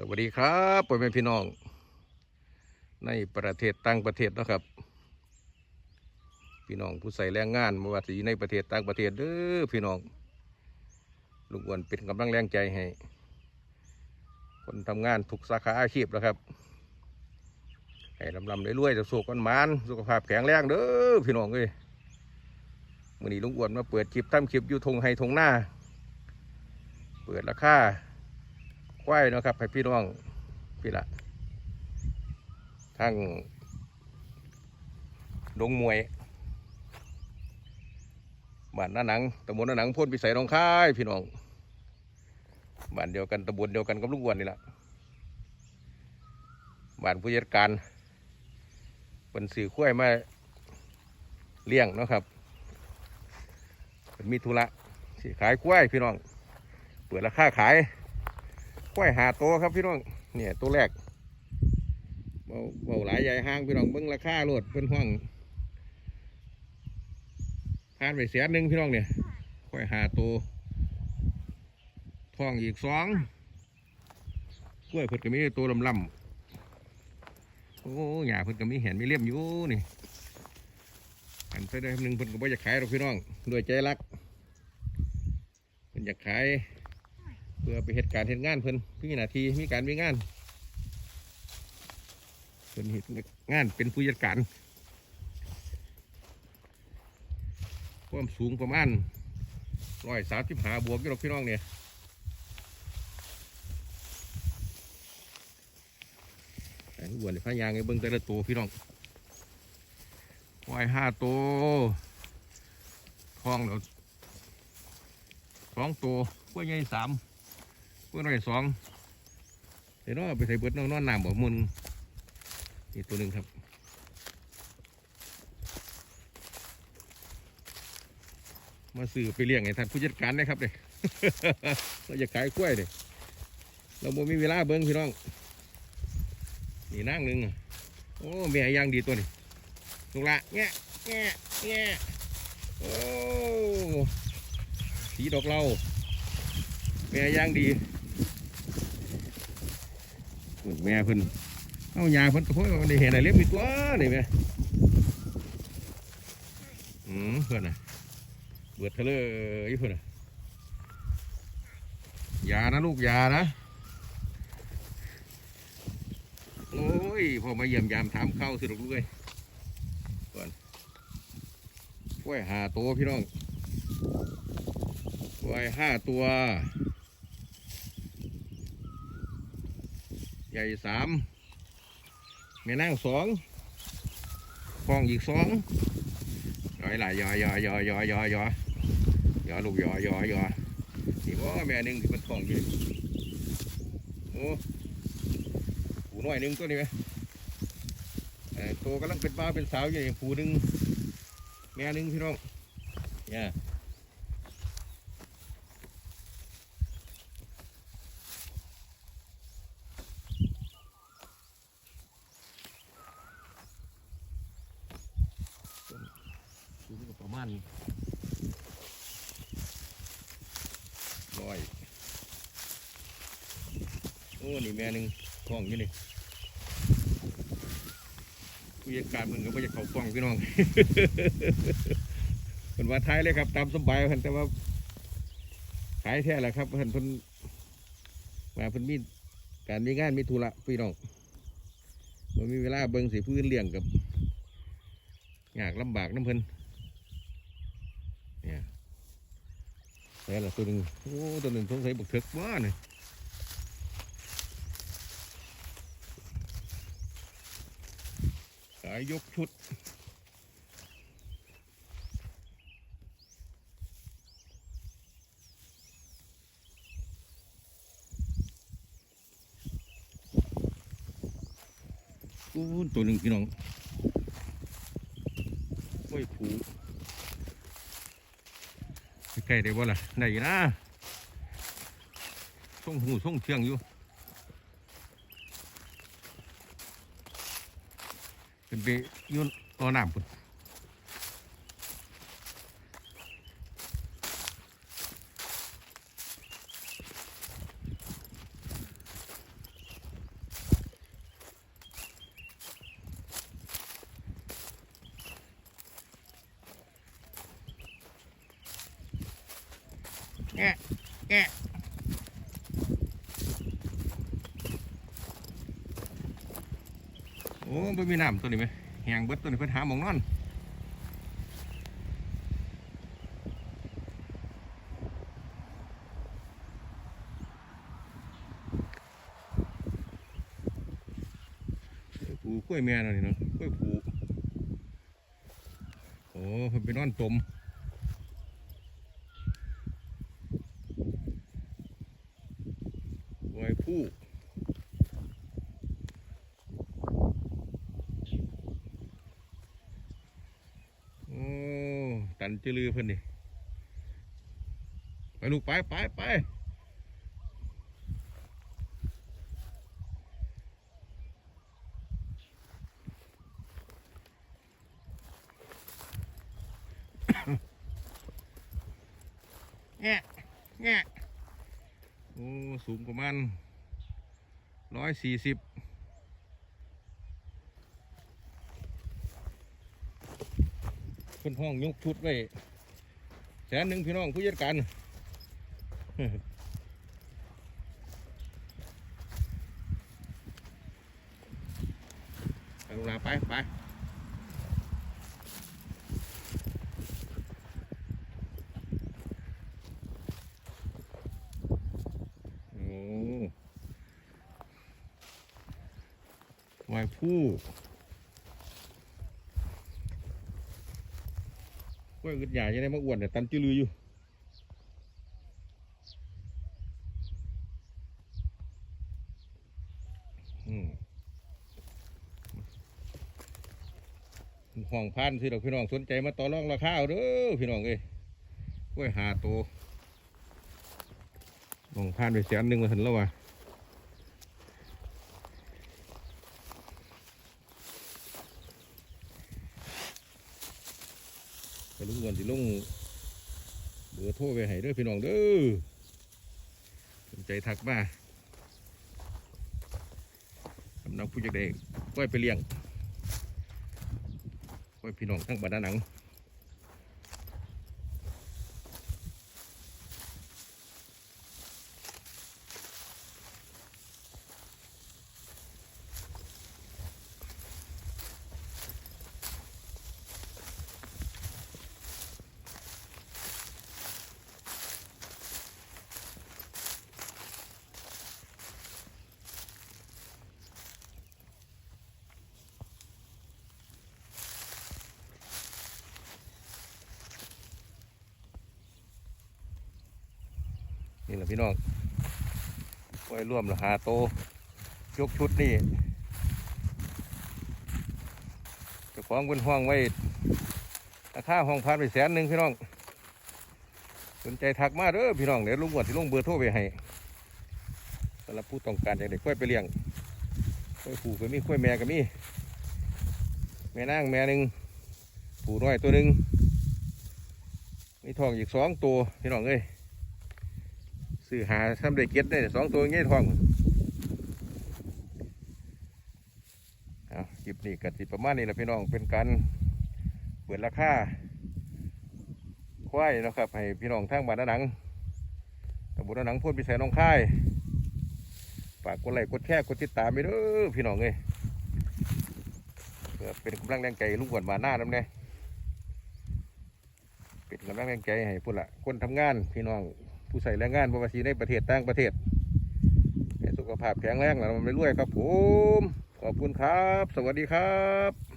สวัสดีครับพ่อแม่พี่น้อง ในประเทศต่างประเทศนะครับ พี่น้องผู้ใส่แรงงานม่ว่าจะอยู่ในประเทศต่างประเทศเด้อพี่น้องลุงอ้วนเป็นกำลังแรงใจให้ คนทำงานทุกสาขาอาชีพนะครับให้ลำลำได้รวยจะสุขกันมานสุขภาพแข็งแรงเด้อพี่น้องเอ้ยมื่อนี้ลุงอ้วนมาเปิดคลิปทำคลิปอยู่ทงไฮทงหน้า เปิดราคา ควายนะครับให้พี่น้องพี่ละทั้งดงมวยบ้านหน้าหนังตำบลหน้าหนังพ่นพิสัยหนองค่ายพี่น้องบ้านเดียวกันตำบลเดียวกันกับลุงอ้วนนี่แหละบ้านผู้จัดการเป็นสื่อควยมาเลี้ยงนะครับเป็นมีธุระสิขายควยพี่น้อง เปิดราคาขาย ควยหาตัวครับพี่น้องเนี่ยตัวแรกเบาเบาหลายใหญ่ห้างพี่น้องเบิ้งราคาโลดเป็นห้องผ่านไปเสียหนึ่งพี่น้องเนี่ยควยหาตัวท้องอีกสองกล้วยเพิ่นก็มีตัวลำลำโอ้หยาเพิ่นก็มีเห็นมีเลี่ยมอยู่นี่อันไปได้หนึ่งเพิ่นก็บ่อยากขายหรอกพี่น้องด้วยใจรักเพิ่นอยากขาย เพื่อไปเหตุการณ์เหตุงานเพิ่นมีหน้าทีมีการมีงานเพิ่นเหตุงานเป็นผู้จัดการความสูงประมาณร้อยสามสิบหาบวกอยู่รอกพี่น้องเนี่ยไอ้อ้วนนี่พายางไอ้เบิ้งแต่ละตัวพี่น้องวายห้าตัวทองเดี๋ยวสองตัวกล้วยใหญ่สาม เพื่อนหน่อยสองเดี๋ยวน้อไปใส่เบิดน้องนอนน้ำบ่มุนนี่ตัวหนึ่งครับมาซื้อไปเลี้ยงไอ้ท่านผู้จัดการนะครับเด้เราจะขายกล้วยเด้เราบ่มีเวลาเบิ้งพี่น้อง นี่นั่งหนึ่งโอ้แม่ย่างดีตัวนี้ลูกละแงะแงะแงะโอ้สีดอกเราแม่ย่างดี แม่เพิ่นเอายาเพิ่นก็เพิ่นได้เห็นอะไรเล็บมีตัวนี่แม่อืมเพิ่นน่ะเบิดเทะเลยเพิ่นน่ะอยานะลูกอยานะ โอ้ยพอมาเยี่ยมยามถามเข้าสิลูกเลยก่อนกล้วยหาตัวพี่น้องกล้วยห้าตัว ใหญ่สามแม่นั่งสองฟองอีกสองย่อยหลายย่อยย่อยย่อยย่อยย่อยย่อยย่อยลูกย่อยย่อยย่อยนี่ว่าแม่หนึ่งที่มันฟองอยู่โอ้ผูน้อยหนึ่งตัวนี้ไหมตัวกำลังเป็นบ้าเป็นสาวอยู่นี่ผูหนึ่งแม่หนึ่งพี่น้องเนี่ย สูงก็ประ มาณร้อยโอ้ นี่แม่หนึ่งท้องอยู่นี่ผู้จัดการมึงก็ไม่จะเขาฟ้องพี่น้อง เป็นว่าท้ายเลยครับ ตามสบายเพิ่นแต่ว่า ขายแท้แหละครับเพิ่นเพิ่นมาเพิ่นมีการมีงานมีธุระพี่น้องมันมีเวลาเบิ่งสิพื้นเลี้ยงกับยากลำบากน้ำเพิ่น เนี่ยแต่ละตัวหนึ่งโอ้ตัวหนึ่งสงสัยบกเถิกว่าเนี่ยขายยกชุดตัวหนึ่งพี่น้องโอ้ยผู ใกล้ได้บ่ล่ะได้อยู่นะส่งหูส่งเชียงอยู่เป็นไปยุ่นต่อน้ำพุ่น แง่แง่โอ้ไม่มีน้ำตัวนี้ไหมแหงเบิดตัวนี้เพิ่นหาหมองนอนผูกล้วยแม่น่ะนี่เนาะกล้วยผูโอ้เพิ่นไปนอนตม ไว้ผู้โอ้ ตันจือลือเพิ่นนี่ไปลูกไปไปไปแง่แง่โอ้ สูงประมาณร้อยสี่สิบ คนห้องยกชุดไว้แสนหนึ่งพี่น้องผู้จัดการไปลูกหลาไปไปโอ้ไว้ผู้กล้ วยอึดใหญ่ยังได้มาอ้วนเนี่ยตันจือลืออยู่ห้องพันสิดอกพี่น้องสนใจมาต่อรองราคาเอาเด้อพี่น้องเอ้ยกล้วยหาโตวห้องพันไปแสนหนึ่งมาถึงแล้ววะ ไปลุงก่อนสิลุงเบอร์โทรไปให้ด้วยพี่น้องเด้อสนใจทักมาทำนังผู้จัดเด็ก้อยไปเลี้ยงก้อยพี่น้องทั้งบ้านหนัง นี่แหละพี่น้องก้อยร่วมราคาโต ยกชุดนี่จะของบนห้องไว้ราคาห้องพันไปแสนหนึ่งพี่น้อง สนใจทักมาเด้อพี่น้องเดี๋ยวลุงกวดที่ลุงเบอร์โทรไปให้สำหรับผู้ต้องการอยากได้กล้วยไปเลี้ยงกล้วยผูก็มีกล้วยแม่ก็มี แม่นางแม่หนึ่งผูน้อยตัวหนึ่งมีทองอีกสองตัวพี่น้องเอ้ย ซื้อหาทำได้เก็ดได้สองตัวงี้ยทองเอาคลิปนี้กันสิประมาณนี้แหละพี่น้องเป็นการเปิดราคาควายนะครับ ให้พี่น้องทางบ้านหนังตำบลนาหนังพูดพิสัยน้องค่ายฝากกดไลค์กดแชร์กดติดตามไปเด้อพี่น้องเอ้ยเพื่อเป็นกำลังแรงใจลุงกวนมาหน้าน้ำเนี่ยเป็นกำลังแรงใจให้พุ่นละคนทำงานพี่น้อง ผู้ใส่แรงงานบวาสีในประเทศต่างประเทศให้สุขภาพแข็งแรงแล้วมันไม่รวยครับผม ขอบคุณครับ สวัสดีครับ